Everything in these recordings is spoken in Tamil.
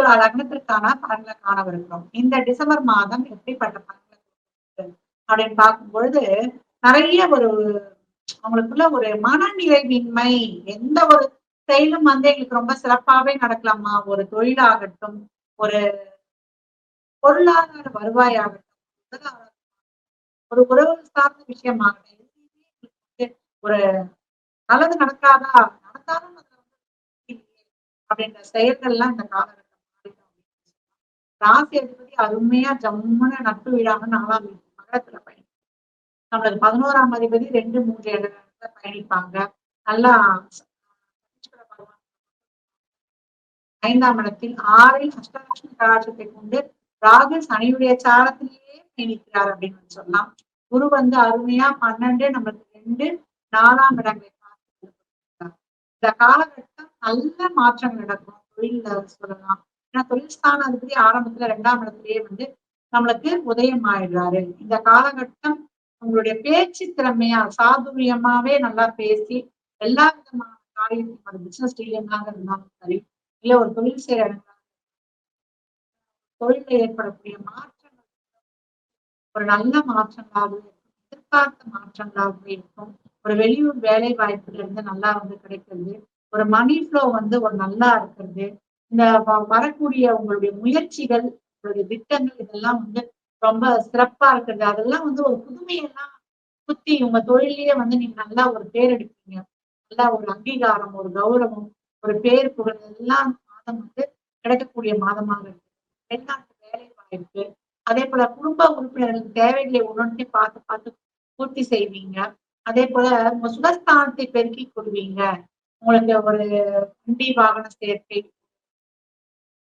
ஒரு லக்னத்திற்கான பலன்களை காணவிருக்கிறோம். இந்த டிசம்பர் மாதம் எப்படிப்பட்ட பலன்களை அப்படின்னு பார்க்கும் பொழுது நிறைய ஒரு அவங்களுக்குள்ள ஒரு மனநிறைவின்மை எந்த ஒரு செயலும் வந்து எங்களுக்கு ரொம்ப சிறப்பாவே நடக்கலாமா? ஒரு தொழிலாகட்டும் ஒரு பொருளாதார வருவாயாகட்டும் ஒரு உறவு சார்ந்த விஷயமாகட்டும் ஒரு நல்லது நடக்காதா? நடந்தாலும் அப்படின்ற செயல்கள்லாம் இந்த காலகட்டம் ராசி அதிபதி அருமையா ஜம்முன்னு நட்பு விழாம நாலாம் மகரத்துல பயணிப்பாங்க நம்மளுக்கு பதினோராம் அதிபதி ரெண்டு மூன்று இடத்துல பயணிப்பாங்க. நல்லா ஐந்தாம் இடத்தில் ஆறில் அஷ்டலட்சுமி கடாட்சத்தை கொண்டு ராகு சனியுடைய சாரத்திலேயே பயணிக்கிறார் அப்படின்னு சொல்லலாம். குரு வந்து அருமையா பன்னெண்டு நம்மளுக்கு ரெண்டு நாலாம் இடங்களை பார்த்து இந்த காலகட்டம் நல்ல மாற்றங்கள் நடக்கும் தொழில சொல்லலாம். ஏன்னா தொழில் ஸ்தானம் அதிபதி ஆரம்பத்துல ரெண்டாம் இடத்துலயே வந்து நம்மளுக்கு உதயம் ஆயிடுறாரு. இந்த காலகட்டம் உங்களுடைய பேச்சு திறமையா சாதுரியமாவே நல்லா பேசி எல்லா விதமான காரியத்தையும் ஒரு பிசினஸ் டீலிங்காக இருந்தாலும் சரி இல்ல ஒரு தொழில் செய்யற தொழில ஏற்படக்கூடிய மாற்றங்கள் ஒரு நல்ல மாற்றங்களாகவே இருக்கும் எதிர்பார்த்த மாற்றங்களாகவே இருக்கும் ஒரு வெளியூர் வேலை வாய்ப்புல இருந்து நல்லா வந்து கிடைக்கிறது ஒரு மணி ஃப்ளோ வந்து ஒரு நல்லா இருக்கிறது இந்த வரக்கூடிய உங்களுடைய முயற்சிகள் உங்களுடைய திட்டங்கள் இதெல்லாம் வந்து ரொம்ப சிறப்பா இருக்கிறது அதெல்லாம் வந்து ஒரு புதுமையெல்லாம் குத்தி உங்க தொழிலையே வந்து நீங்க நல்லா ஒரு பேர் எடுப்பீங்க. நல்லா ஒரு அங்கீகாரம் ஒரு கௌரவம் ஒரு பேர் புகழ் எல்லாம் மாதம் வந்து கிடைக்கக்கூடிய மாதமாக இருக்கு. வெளிநாட்டு வேலை வாய்ப்பு அதே போல குடும்ப உறுப்பினர்களுக்கு தேவைகளை உடனே பார்த்து பார்த்து பூர்த்தி செய்வீங்க. அதே போல உங்க சுகஸ்தானத்தை பெருக்கி கொள்வீங்க. உங்களுக்கு ஒரு வண்டி வாகன சேர்க்கை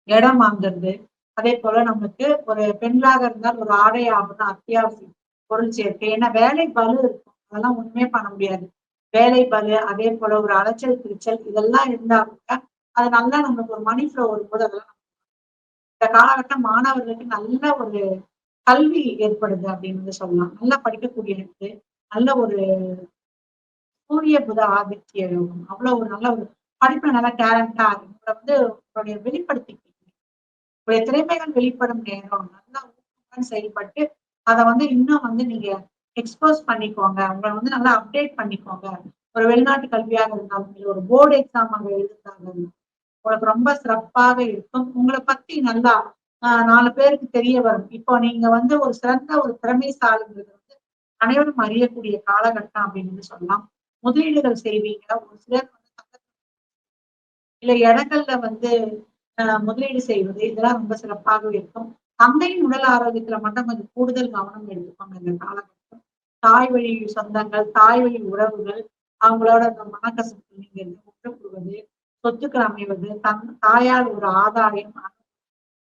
இடம் வாங்குறது. அதே போல நமக்கு ஒரு பெண்களாக இருந்தால் ஒரு ஆடை ஆகணும் அத்தியாவசியம் பொருள் சேர்க்கை. ஏன்னா வேலை பலு இருக்கும். அதெல்லாம் ஒண்ணுமே பண்ண முடியாது. வேலை பலு அதே போல ஒரு அலைச்சல் திருச்சல் இதெல்லாம் இருந்தா கூட அது நல்லா நமக்கு ஒரு மணி ஃப்ளோ வரும்போது அதெல்லாம் இந்த காலகட்டம் மாணவர்களுக்கு நல்ல ஒரு கல்வி ஏற்படுது அப்படின்னு சொல்லலாம். நல்லா படிக்கக்கூடியது நல்ல ஒரு சூரிய புத ஆதித்ய யோகம். அவ்வளவு ஒரு நல்ல ஒரு படிப்புல நல்லா டேலண்டா உங்களை வந்து உங்களுடைய வெளிப்படுத்திக்கு உங்களுடைய திறமைகள் வெளிப்படும் நேரம் நல்லா செயல்பட்டு அதை வந்து இன்னும் வந்து நீங்க எக்ஸ்போஸ் பண்ணிக்கோங்க. உங்களை வந்து நல்லா அப்டேட் பண்ணிக்கோங்க. ஒரு வெளிநாட்டு கல்வியாக இருந்தாலும் ஒரு போர்டு எக்ஸாம் அங்க எழுதிருந்தாங்க உங்களுக்கு ரொம்ப சிறப்பாக இருக்கும். உங்களை பத்தி நல்லா ஆஹ் நாலு பேருக்கு தெரிய வரும். இப்போ நீங்க வந்து ஒரு சிறந்த ஒரு திறமைசாலிங்கிறது வந்து அனைவரும் அறியக்கூடிய காலகட்டம் அப்படின்னு சொல்லலாம். முதலீடுகள் செய்வீங்க ஒரு சிலர் வந்து இல்ல இடங்கள்ல வந்து முதலீடு செய்வது இதெல்லாம் ரொம்ப சிறப்பாக இருக்கும். தந்தையின் உடல் ஆரோக்கியத்துல மட்டும் கொஞ்சம் கூடுதல் கவனம் எடுத்துக்கணும் இந்த காலகட்டம். தாய் வழி சொந்தங்கள் தாய் வழி உறவுகள் அவங்களோட அந்த மனக்கசப்பு நீங்க ஒற்றுக்கொள்வது சொத்துக்கள் அமைவது தன் தாயால் ஒரு ஆதாயம்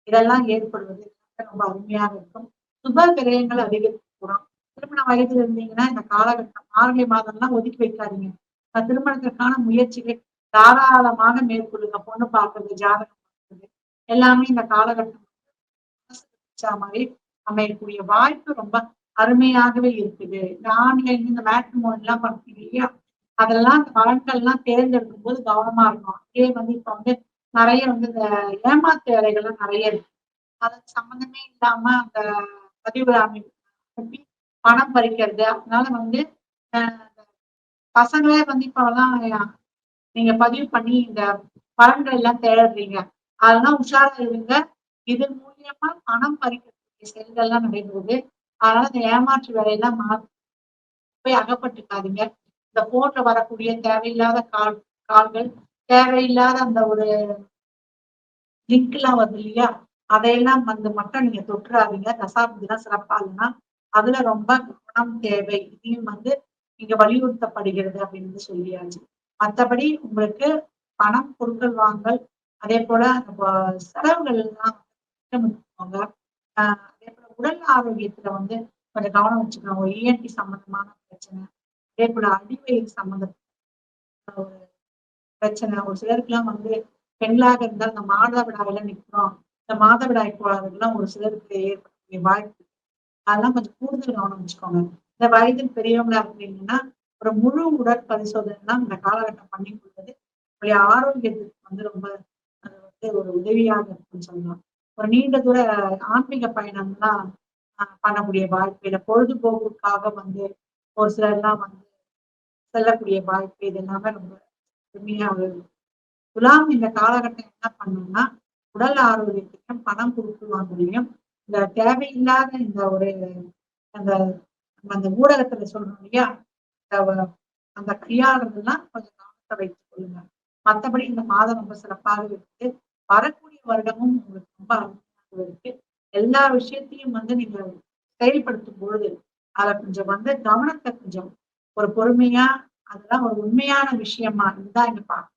இதெல்லாம் ஏற்படுவது ரொம்ப அருமையாக இருக்கும். சுப விரயங்கள் அதிகரிக்கக்கூடும். திருமண வயதில் இருந்தீங்கன்னா இந்த காலகட்டம் மார்கழி மாதம்லாம் ஒதுக்கி வைக்காதீங்க. திருமணத்திற்கான முயற்சிகள் தாராளமாக மேற்கொள்ளுங்க. பொண்ணு பார்க்கறது ஜாதகம் எல்லாமே இந்த காலகட்டம் மாதிரி அமையக்கூடிய வாய்ப்பு ரொம்ப அருமையாகவே இருக்குது. இந்த ஆன்லைன் இந்த மேட்ரிமோன் எல்லாம் பார்த்தீங்க இல்லையா? அதெல்லாம் அந்த பலன்கள் எல்லாம் தேர்ந்தெடுக்கும் போது கவனமா இருக்கும் அதே வந்து இப்ப வந்து நிறைய வந்து இந்த ஏமாத்து வேலைகள்லாம் நிறைய இருக்கு. அது சம்மந்தமே இல்லாம அந்த பதிவு அமைப்பு பணம் பறிக்கிறது அதனால வந்து பசங்களே வந்து இப்பெல்லாம் நீங்க பதிவு பண்ணி இந்த பலன்கள் எல்லாம் தேடுறீங்க. அதெல்லாம் உஷாரா இருங்க இது மூலியமா பணம் பறிக்கக்கூடிய செயல்கள்லாம் நடைபெறுது. அதனால இந்த ஏமாற்று வேலையெல்லாம் மா போய் அகப்பட்டுக்காதீங்க. இந்த போன்ல வரக்கூடிய தேவையில்லாத கால் கால்கள் தேவையில்லாத அந்த ஒரு லிங்க் எல்லாம் வருது இல்லையா? அதையெல்லாம் வந்து மட்டும் நீங்க தொட்டுறாதீங்க. தசாபதிலாம் சிறப்பா இல்லைன்னா அதுல ரொம்ப கவனம் தேவை. இதையும் வந்து இங்க வலியுறுத்தப்படுகிறது அப்படின்னு சொல்லியாச்சு. மற்றபடி உங்களுக்கு பணம் பொருட்கள் வாங்கல் அதே போல செலவுகள் எல்லாம் திட்டமிட்டுக்கோங்க அதே போல உடல் ஆரோக்கியத்துல வந்து கொஞ்சம் கவனம் வச்சுக்கோங்க. இஎன்டி சம்பந்தமான பிரச்சனை அதே போல அடிவயிறு சம்பந்த ஒரு பிரச்சனை ஒரு சிலருக்கு எல்லாம் வந்து பெண்களாக இருந்தால் இந்த மாதவிடாயில நிற்கிறோம் இந்த மாதவிடாய் போறதுக்கெல்லாம் ஒரு சிலருக்கு ஏற்படக்கூடிய வாய்ப்பு. அதெல்லாம் கொஞ்சம் கூடுதல் கவனம் வச்சுக்கோங்க. இந்த வயதில் பெரியவங்களா இருந்தீங்கன்னா ஒரு முழு உடல் பரிசோதனை தான் இந்த காலகட்டம் பண்ணி கொடுத்தது. உங்களுடைய ஆரோக்கியத்துக்கு வந்து ரொம்ப ஒரு உதவியாக இருக்குன்னு சொல்லலாம். ஒரு நீண்ட தூர ஆன்மீக பயணம்லாம் அஹ் பண்ணக்கூடிய வாய்ப்பு இல்லை பொழுதுபோக்குக்காக வந்து ஒரு சிலர்லாம் வந்து செல்லக்கூடிய வாய்ப்பு இது எல்லாமே ரொம்ப அருமையாக குலாம் துலாம் இந்த காலகட்டம் என்ன பண்ணும்னா உடல் ஆரோக்கியத்தையும் பணம் கொடுக்குவாங்களையும் இந்த தேவையில்லாத இந்த ஒரு அந்த அந்த ஊடகத்துல சொல்றோம் இல்லையா அந்த அந்த கையாளுறதுலாம் கொஞ்சம் கவனத்தை வைத்துக் கொள்ளுங்க. மற்றபடி இந்த மாதம் ரொம்ப சிறப்பாக இருக்கு வரக்கூடிய வருடமும் உங்களுக்கு ரொம்ப அருமையாக இருக்கு. எல்லா விஷயத்தையும் வந்து நீங்க செயல்படுத்தும் பொழுது அதை கொஞ்சம் வந்து கவனத்தை கொஞ்சம் ஒரு பொறுமையா அதெல்லாம் ஒரு உண்மையான விஷயமா இதுதான் இங்க பார்க்கணும்.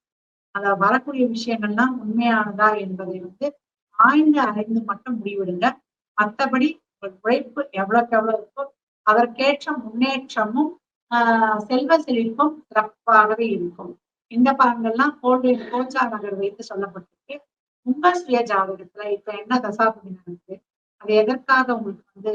அத வரக்கூடிய விஷயங்கள்லாம் உண்மையானதா என்பதை வந்து ஆய்ந்து அறிந்து மட்டும் முடிவிடுங்க. மற்றபடி உங்கள் உழைப்பு எவ்வளவுக்கு எவ்வளவு இருக்கோ அதற்கேற்ற முன்னேற்றமும் ஆஹ் செல்வ செழிப்பும் சிறப்பாகவே இருக்கும். இந்த பலன்கள்லாம் கோல்டு கோச்சா நகர் வைத்து சொல்லப்பட்டிருக்கு. உங்க சுய ஜாதகத்துல இப்ப என்ன தசாபதி நடக்குது? அது எதற்காக உங்களுக்கு வந்து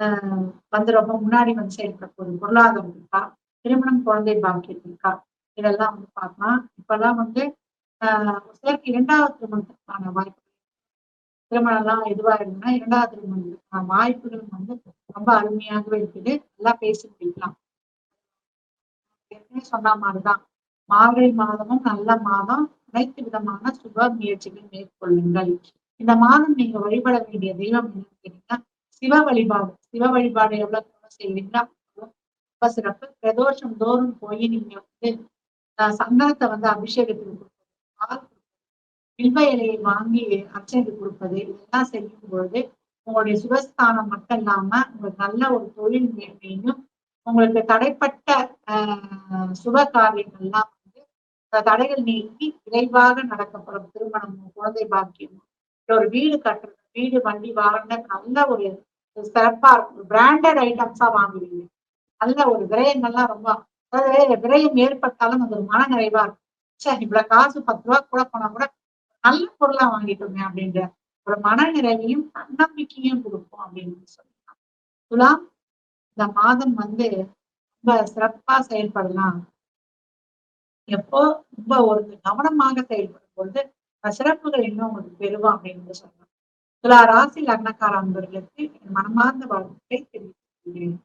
ஆஹ் வந்து ரொம்ப முன்னாடி வந்து செயல்பட போகுது பொருளாதாரம் இருக்கா? திருமணம் குழந்தை பாக்கியம் இருக்கா? இதெல்லாம் வந்து பார்க்கலாம். இப்பெல்லாம் வந்து ஆஹ் சிலருக்கு இரண்டாவது திருமணத்துக்கான வாய்ப்பு திருமணம் எல்லாம் எதுவா இருக்குன்னா இரண்டாவது திருமணத்துக்கான வாய்ப்புகள் வந்து ரொம்ப அருமையாகவே இருக்குது. நல்லா பேசி முடிக்கலாம். ஏற்கனவே சொன்ன மாதிரிதான். மார்கழி மாதமும் நல்ல மாதம். அனைத்து விதமான சுப முயற்சிகள் மேற்கொள்ளுங்கள். இந்த மாதம் நீங்க வழிபட வேண்டிய தெய்வம் என்னன்னு கேட்டீங்கன்னா சிவ வழிபாடு. சிவ வழிபாடு எவ்வளவு செய்வீங்களா ரொம்ப சிறப்பு. பிரதோஷம் தோறும் போய் நீங்க வந்து சந்தனத்தை வந்து அபிஷேகத்துக்கு கொடுப்பது பால் வில்வ இலையை வாங்கி அர்ச்சனைக்கு கொடுப்பது இதெல்லாம் செய்யும் பொழுது உங்களுடைய சுகஸ்தானம் மட்டும் இல்லாம உங்களுக்கு நல்ல ஒரு தொழில் மேன்மையும் உங்களுக்கு தடைப்பட்ட ஆஹ் சுப காரியங்கள்லாம் வந்து தடைகள் நீக்கி விரைவாக நடக்கப்படும். திருமணம் குழந்தை பாக்கியம். ஒரு வீடு கட்டுறது வீடு வண்டி வாகன நல்ல ஒரு சிறப்பா இருக்கும். பிராண்டட் ஐட்டம்ஸா வாங்குவீங்க. நல்ல ஒரு விரயங்கள்லாம் ரொம்ப அதாவது விரயம் ஏற்பட்டாலும் அது ஒரு மன நிறைவா இருக்கும். சரி இவ்வளவு காசு பத்து ரூபா கூட போனா கூட நல்ல பொருளா வாங்கிட்டோமே அப்படின்ற ஒரு மன நிறைவையும் தன்னம்பிக்கையும் கொடுக்கும் அப்படின்னு சொல்லலாம். துலாம் இந்த மாதம் வந்து ரொம்ப சிறப்பா செயல்படலாம். எப்போ ரொம்ப ஒரு கவனமாக செயல்படும் பொழுது சிறப்புகள் இன்னும் உங்களுக்கு பெறுவோம் அப்படின்னு சொல்லலாம் துலா ராசி லக்னக்கார அன்பர்களுக்கு மனமார்ந்த வாழ்க்கை தெரிவித்துள்ளேன்